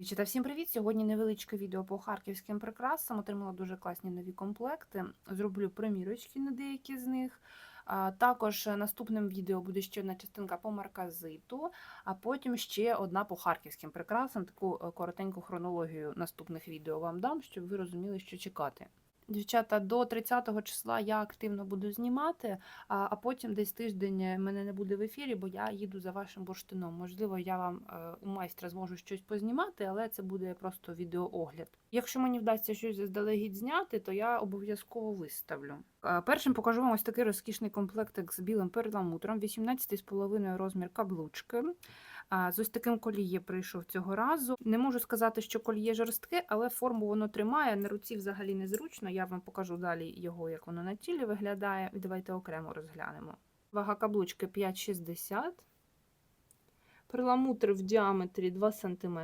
Дівчата, всім привіт! Сьогодні невеличке відео по харківським прикрасам. Отримала дуже класні нові комплекти. Зроблю примірочки на деякі з них. Також наступним відео буде ще одна частинка по марказиту, а потім ще одна по харківським прикрасам. Таку е, коротеньку хронологію наступних відео вам дам, щоб ви розуміли, що чекати. Дівчата, до 30 числа я активно буду знімати, а а потім десь тиждень мене не буде в ефірі, бо я їду за вашим бурштином. Можливо, я вам е, у майстра зможу щось познімати, але це буде просто відеоогляд. Якщо мені вдасться щось заздалегідь зняти, то я обов'язково виставлю. Е, Першим покажу вам ось такий розкішний комплектик з білим перламутром, 18,5 розмір каблучки. З ось таким коліє прийшов цього разу. Не можу сказати, що коліє жорстке, але форму воно тримає. На руці взагалі незручно. Я вам покажу далі його, як воно на тілі виглядає. І давайте окремо розглянемо. Вага каблучки 5,60. Перламутр в діаметрі 2 см.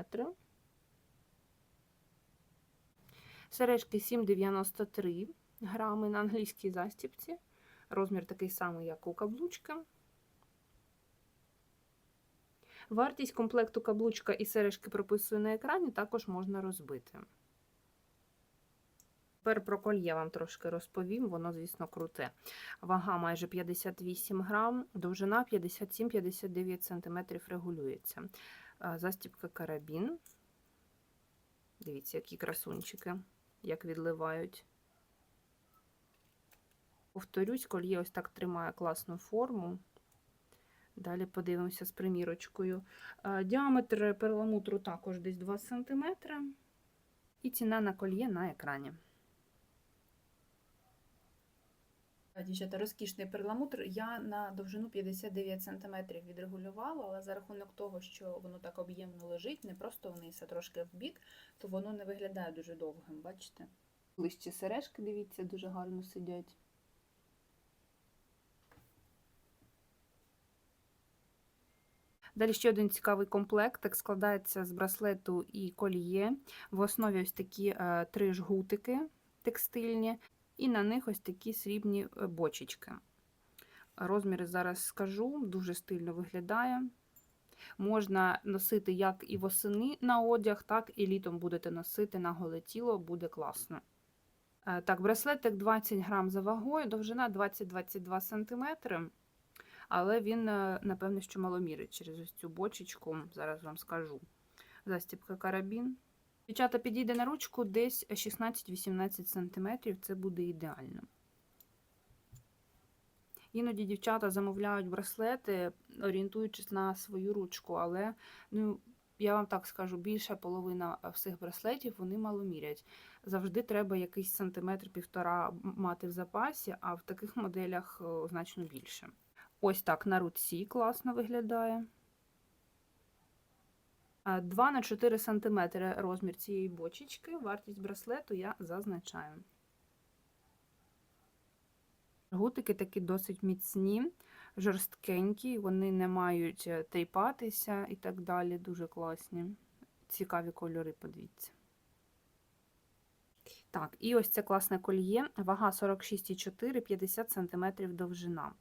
Сережки 7,93 грами на англійській застіпці. Розмір такий самий, як у каблучки. Вартість комплекту каблучка і сережки прописую на екрані, також можна розбити. Тепер про кольє вам трошки розповім, воно, звісно, круте. Вага майже 58 грам, довжина 57-59 см регулюється. Застібка карабін. Дивіться, які красунчики, як відливають. Повторюсь, кольє ось так тримає класну форму. Далі подивимося з примірочкою. Діаметр перламутру також десь 2 см. І ціна на кольє на екрані. Дівчата, розкішний перламутр. Я на довжину 59 см відрегулювала, але за рахунок того, що воно так об'ємно лежить, не просто вниз, а трошки в бік, то воно не виглядає дуже довгим, бачите? Ближче сережки, дивіться, дуже гарно сидять. Далі ще один цікавий комплект, складається з браслету і коліє. В основі ось такі е, три жгутики текстильні, і на них ось такі срібні е, бочечки. Розміри зараз скажу, дуже стильно виглядає. Можна носити як і восени на одяг, так і літом будете носити на голе тіло, буде класно. Е, так, браслетик 20 грам за вагою, довжина 20-22 см. Але він, напевне, що маломірить через ось цю бочечку, зараз вам скажу. Застібка карабін. Дівчата підійде на ручку десь 16-18 см, це буде ідеально. Іноді дівчата замовляють браслети, орієнтуючись на свою ручку, але ну, я вам так скажу, більша половина всіх браслетів вони маломірять. Завжди треба якийсь сантиметр-півтора мати в запасі, а в таких моделях значно більше. Ось так на руці класно виглядає. 2 на 4 см розмір цієї бочечки, вартість браслету я зазначаю. Гутики такі досить міцні, жорсткенькі, вони не мають тейпатися і так далі. Дуже класні. Цікаві кольори, подивіться. Так, і ось це класне кольє, вага 46,4, 50 см довжина.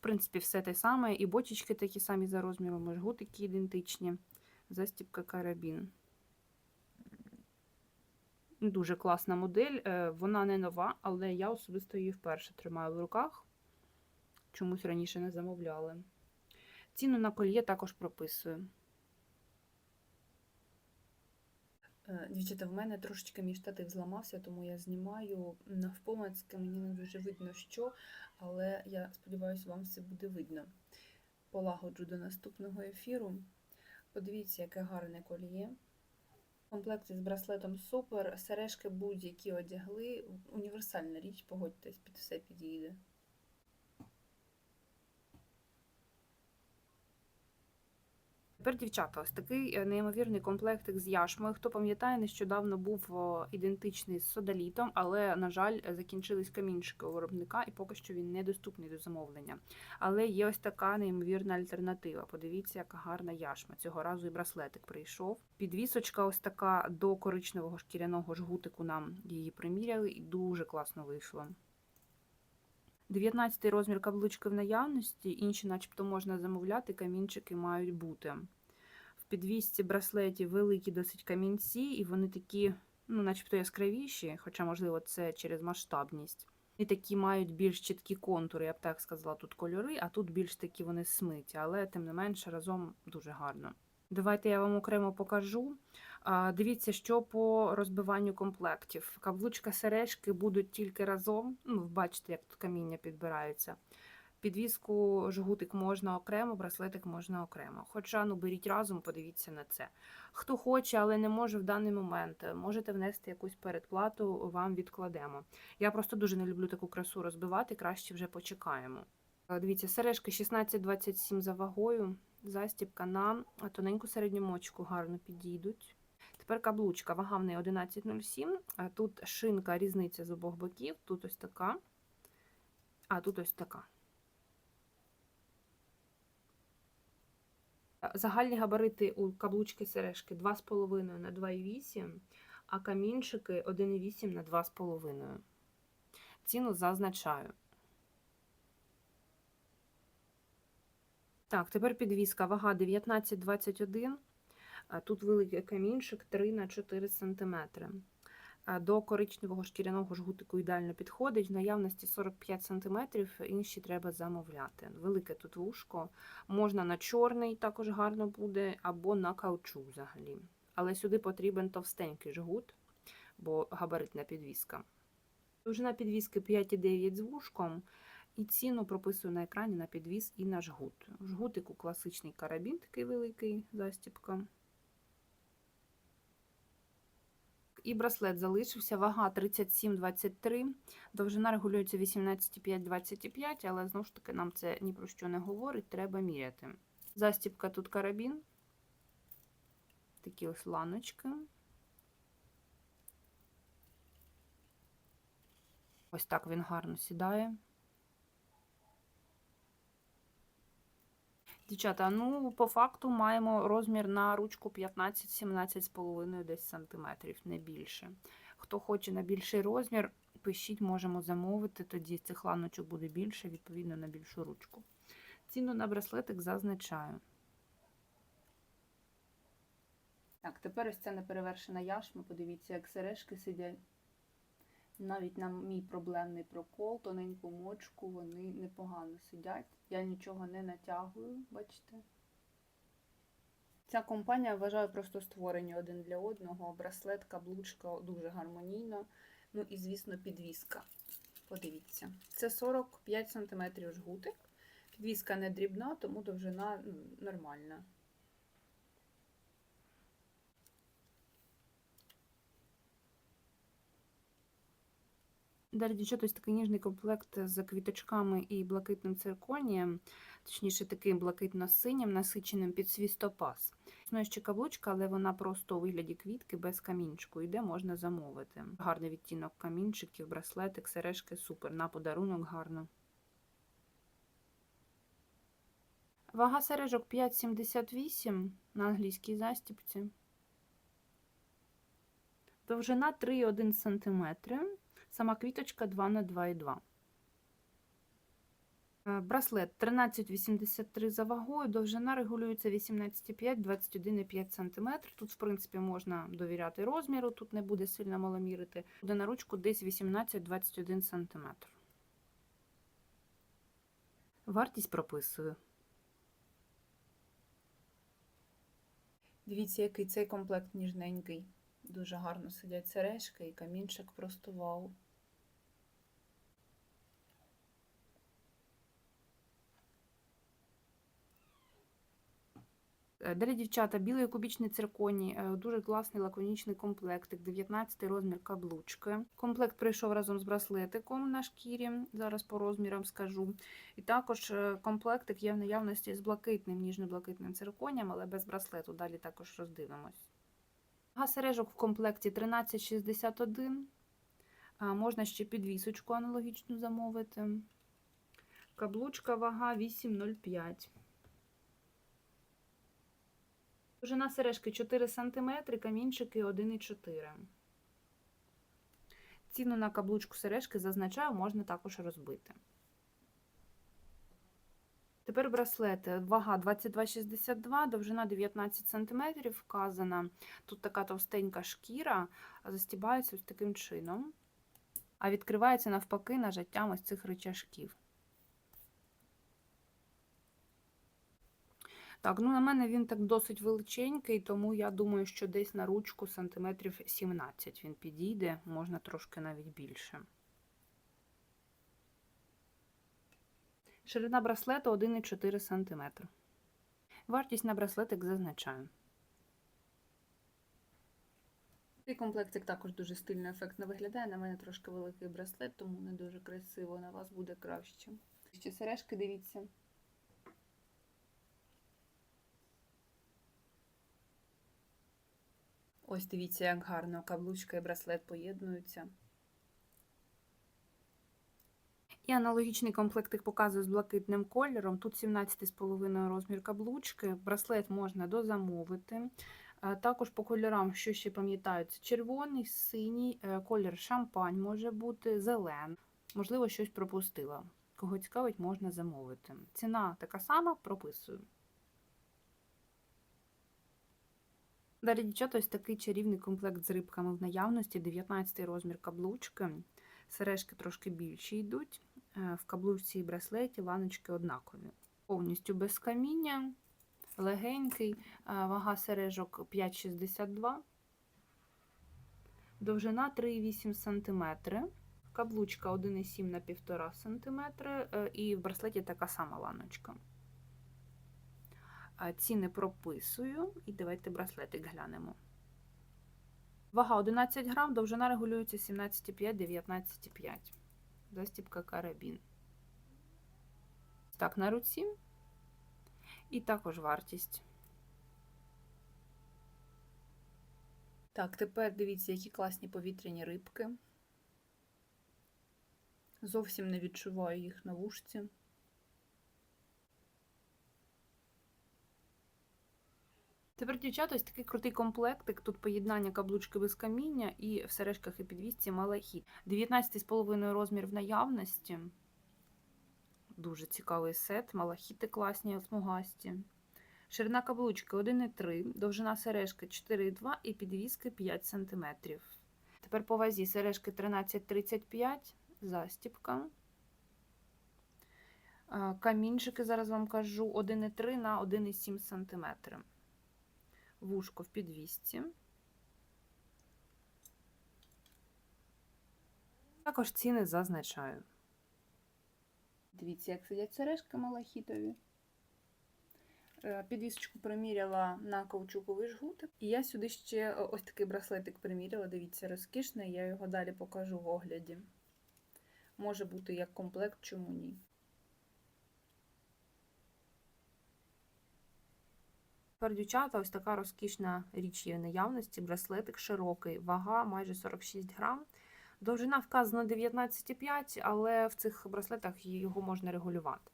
Принципі, все те саме, і бочечки такі самі за розміром, і жгутики ідентичні. Застібка карабін. Дуже класна модель. Е, вона не нова, але я особисто її вперше тримаю в руках. Чомусь раніше не замовляли. Ціну на кольє також прописую. Дівчата, в мене трошечки мій штатив зламався, тому я знімаю навпомацьки, мені не дуже видно що, але я сподіваюся, вам все буде видно. Полагоджу до наступного ефіру. Подивіться, яке гарне коліє. В комплекті з браслетом супер, сережки будь-які одягли. Універсальна річ, погодьтесь, під все підійде. Тепер, дівчата, ось такий е, неймовірний комплектик з яшмою. Хто пам'ятає, нещодавно був ідентичний з содалітом, але, на жаль, закінчились камінчики у виробника, і поки що він недоступний до замовлення. Але є ось така неймовірна альтернатива. Подивіться, яка гарна яшма. Цього разу і браслетик прийшов. Підвісочка, ось така до коричневого шкіряного жгутику нам її приміряли, і дуже класно вийшло. 19 розмір каблучки в наявності, інші, начебто, можна замовляти, камінчики мають бути. В підвісці браслетів великі досить камінці, і вони такі, ну, начебто яскравіші, хоча, можливо, це через масштабність. І такі мають більш чіткі контури, я б так сказала, тут кольори, а тут більш такі вони смиті, але тим не менше разом дуже гарно. Давайте я вам окремо покажу. Дивіться, що по розбиванню комплектів. Каблучка сережки будуть тільки разом. Ну, бачите, як тут каміння підбирається. Підвіску жгутик можна окремо, браслетик можна окремо. Хоча ну беріть разом, подивіться на це. Хто хоче, але не може в даний момент, можете внести якусь передплату, вам відкладемо. Я просто дуже не люблю таку красу розбивати, краще вже почекаємо. Дивіться, сережки 16-27 за вагою, застібка на тоненьку середню мочку гарно підійдуть. Тепер каблучка, вага в неї 11,07. Тут шинка, різниця з обох боків, тут ось така, а тут ось така. Загальні габарити у каблучки сережки 2,5 на 2,8, а камінчики 1,8 на 2,5. Ціну зазначаю. Так, тепер підвіска. Вага 19,21. а Тут великий камінчик 3 на 4 см. До коричневого шкіряного жгутику ідеально підходить. В наявності 45 см, інші треба замовляти. Велике тут вушко. Можна на чорний, також гарно буде, або на каучу взагалі. Але сюди потрібен товстенький жгут, бо габаритна підвіска. Довжина підвіски 5,9 з вушком. І ціну прописую на екрані на підвіз і на жгут. Жгутику класичний карабін, такий великий застіпка. І браслет залишився, вага 37,23, довжина регулюється 18,5-25, але знову ж таки нам це ні про що не говорить, треба міряти. Застіпка тут карабін, такі ось ланочки. Ось так він гарно сідає. Дівчата, ну по факту маємо розмір на ручку 15-17,5 десь сантиметрів, не більше. Хто хоче на більший розмір, пишіть, можемо замовити, тоді цих ланочок буде більше, відповідно на більшу ручку. Ціну на браслетик зазначаю. Так, тепер ось це неперевершена яшма. Подивіться, як сережки сидять. Навіть на мій проблемний прокол, тоненьку мочку, вони непогано сидять. Я нічого не натягую, бачите? Ця компанія вважаю просто створені один для одного. Браслет, каблучка дуже гармонійно. Ну і, звісно, підвіска. Подивіться. Це 45 см жгутик. Підвіска не дрібна, тому довжина ну, нормальна. Далі, дівчата, ось такий ніжний комплект з квіточками і блакитним цирконієм, точніше, таким блакитно-синім, насиченим під свій стопаз. Існує ще каблучка, але вона просто у вигляді квітки без камінчику. Йде можна замовити. Гарний відтінок камінчиків, браслетик, сережки, супер. На подарунок гарно. Вага сережок 5,78 на англійській застіпці. Довжина 3,1 см. Сама квіточка 2 на 2,2. Е, Браслет 13,83 за вагою, довжина регулюється 18,5-21,5 см. Тут, в принципі, можна довіряти розміру, тут не буде сильно маломірити. Буде на ручку десь 18-21 см. Вартість прописую. Дивіться, який цей комплект ніжненький. Дуже гарно сидять сережки і камінчик просто вау. Далі, дівчата, білий кубічний цирконій, е, дуже класний лаконічний комплектик, 19 розмір каблучки. Комплект прийшов разом з браслетиком на шкірі, зараз по розмірам скажу. І також е, комплектик є в наявності з блакитним, ніжно-блакитним цирконям, але без браслету. Далі також роздивимось. Вага сережок в комплекті 1361. А, Можна ще підвісочку аналогічну замовити. Каблучка вага 8,05. Довжина сережки 4 см, камінчики 1,4. Ціну на каблучку сережки зазначаю, можна також розбити. Тепер браслети. Вага 22,62, довжина 19 см вказана. Тут така товстенька шкіра, застібається ось таким чином, а відкривається навпаки нажаттям ось цих рычажків. Так, ну на мене він так досить величенький, тому я думаю, що десь на ручку сантиметрів 17 він підійде, можна трошки навіть більше. Ширина браслету 1,4 см. Вартість на браслетик зазначаю. Цей комплектик також дуже стильно ефектно виглядає. На мене трошки великий браслет, тому не дуже красиво, на вас буде краще. Ще сережки дивіться. Ось дивіться, як гарно каблучка і браслет поєднуються. І аналогічний комплектик показую з блакитним кольором. Тут 17,5 розмір каблучки. Браслет можна дозамовити. Е, Також по кольорам, що ще пам'ятають, червоний, синій, е, колір шампань може бути, зелений. Можливо, щось пропустила. Кого цікавить, можна замовити. Ціна така сама, прописую. Далі, дівчата, ось такий чарівний комплект з рибками в наявності, 19 розмір каблучки. Сережки трошки більші йдуть. Е, В каблучці і браслеті ланочки однакові. Повністю без каміння, легенький, е, вага сережок 5,62, довжина 3,8 см, каблучка 1,7 на 1,5 см, е, і в браслеті така сама ланочка. Ціни прописую і давайте браслетик глянемо. Вага 11 грам, довжина регулюється 17,5-19,5. Застібка карабін. Так, на руці. І також вартість. Так, тепер дивіться, які класні повітряні рибки. Зовсім не відчуваю їх на вушці. Тепер, дівчата, ось такий крутий комплектик. Тут поєднання каблучки без каміння і в сережках і підвісці малахіт. 19,5 розмір в наявності. Дуже цікавий сет. Малахіти класні, смугасті. Ширина каблучки 1,3, довжина сережки 4,2 і підвіски 5 см. Тепер по вазі сережки 13,35, застіпка. Е, Камінчики, зараз вам кажу, 1,3 на 1,7 см вушко в підвісці. Також ціни зазначаю. Дивіться, як сидять сережки малахітові. Е, Підвісочку приміряла на каучуковий жгутик. І я сюди ще ось такий браслетик приміряла. Дивіться, розкішний, я його далі покажу в огляді. Може бути як комплект, чому ні. Тепер, дівчата, ось така розкішна річ є в наявності, браслетик широкий, вага майже 46 грам. Довжина вказана 19,5, але в цих браслетах його можна регулювати.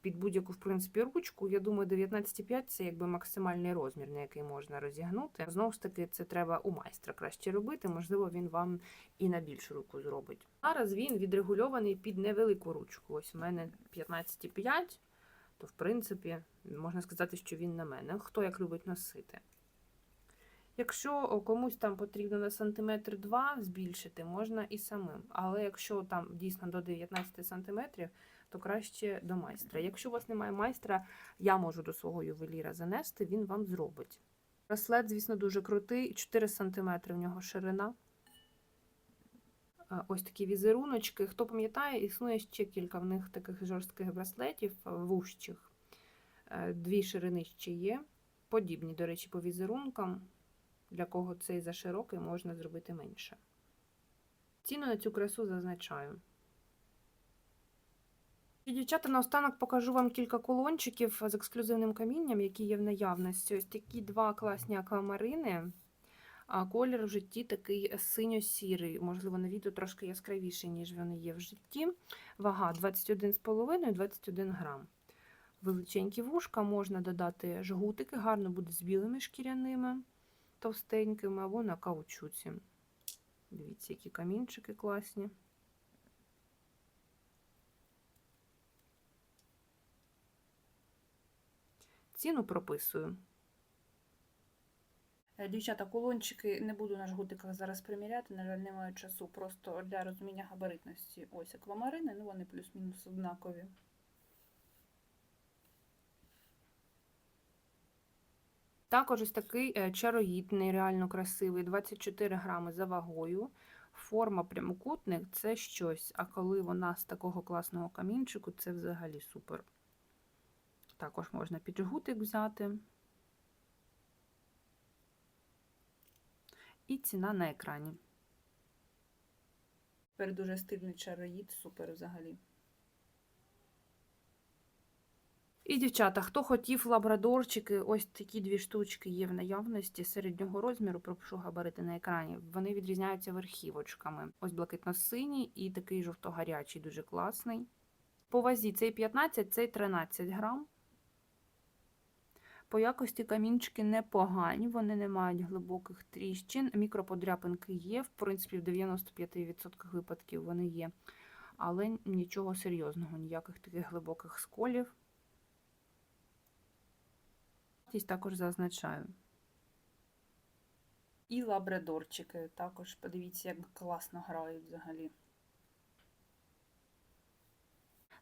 Під будь-яку, в принципі, ручку, я думаю, 19,5 це якби максимальний розмір, на який можна розігнути. Знову ж таки, це треба у майстра краще робити, можливо, він вам і на більшу руку зробить. Зараз він відрегульований під невелику ручку. Ось у мене 15,5 то, в принципі, можна сказати, що він на мене. Хто як любить носити. Якщо комусь там потрібно на сантиметр 2 збільшити, можна і самим. Але якщо там дійсно до 19 сантиметрів, то краще до майстра. Якщо у вас немає майстра, я можу до свого ювеліра занести, він вам зробить. Браслет, звісно, дуже крутий, 4 см в нього ширина. Ось такі візеруночки. Хто пам'ятає, існує ще кілька в них таких жорстких браслетів вущих. Дві ширини ще є. Подібні, до речі, по візерункам. Для кого цей заширокий, можна зробити менше. Ціну на цю красу зазначаю. Дівчата, наостанок покажу вам кілька колончиків з ексклюзивним камінням, які є в наявності. Ось такі два класні аквамарини. А колір в житті такий синьо-сірий, можливо, на відео трошки яскравіший, ніж вони є в житті. Вага 21,5 21 грам. Величенькі вушка, можна додати жгутики, гарно буде з білими шкіряними, товстенькими, або на каучуці. Дивіться, які камінчики класні. ціну прописую. Е, Дівчата, кулончики не буду на жгутиках зараз приміряти, на жаль, не маю часу. Просто для розуміння габаритності. Ось аквамарини, ну вони плюс-мінус однакові. Також ось такий е, чароїд, нереально красивий, 24 грами за вагою. Форма прямокутник це щось, а коли вона з такого класного камінчику, це взагалі супер. Також можна під жгутик взяти. І ціна на екрані. Тепер дуже стильний чароїд, супер взагалі. І, дівчата, хто хотів лабрадорчики, ось такі дві штучки є в наявності середнього розміру, пропишу габарити на екрані. Вони відрізняються верхівочками. Ось блакитно-синій і такий жовто-гарячий, дуже класний. По вазі цей 15, цей 13 грам. По якості камінчики непогані, вони не мають глибоких тріщин. Мікроподряпинки є, в принципі, в 95% випадків вони є. Але нічого серйозного, ніяких таких глибоких сколів. Також зазначаю. І лабрадорчики також, подивіться, як класно грають взагалі.